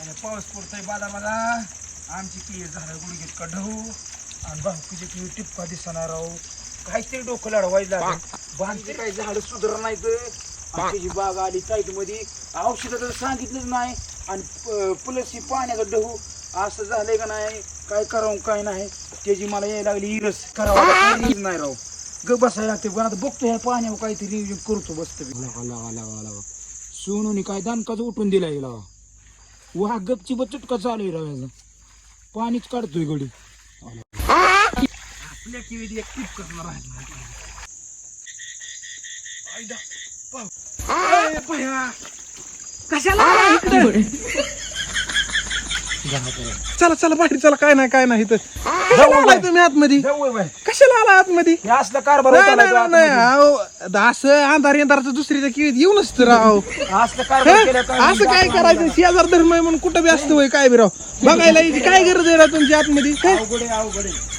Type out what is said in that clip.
आणि पाऊस पडतोय बाला मला आमची की झालं गुडघेत कडू आणि बाहुकीचे की टिपका दिसणार राहू काहीतरी डोकं लढवायला लागेल. बांधते काही झाडं सुधार नाही त्याची बाग आली टाईटमध्ये औषधं तर सांगितलंच नाही. आणि प्लस ही पाण्याचा डहू असं झालंय का नाही? काय करावं काय नाही? त्याची मला यायला लागली इरस. करावं नाही राव. ग बसायला लागते. पण आता बघतो ह्या पाण्यावर काहीतरी नियोजन करतो बसतो लागा लागा सोनूने काय दानकाच उठून दिलाय लागा वा गपची बचटका चालू आहे राव पाणीच काढतोय गडी. आपल्या किवीत एक टीप करणार आहे. कशाला चला चला बाहेर चला. काय नाही काय नाही तर कशाला आलाय तुम्ही आतमध्ये. कशाला आला आतमध्ये? असलं कारभार नाही. अहो, असं अंधार यंदाराचं दुसरीच्या किवीत येऊनच तर राव. असलं कारभार केलं काय असं काय करायचं? शेजार धर्म आहे म्हणून कुठं बी असतं होय काय बी राव? बघायला यायची. काय गरज आहे राव तुमच्या आतमध्ये? काय अवघड आहे अवघड आहे.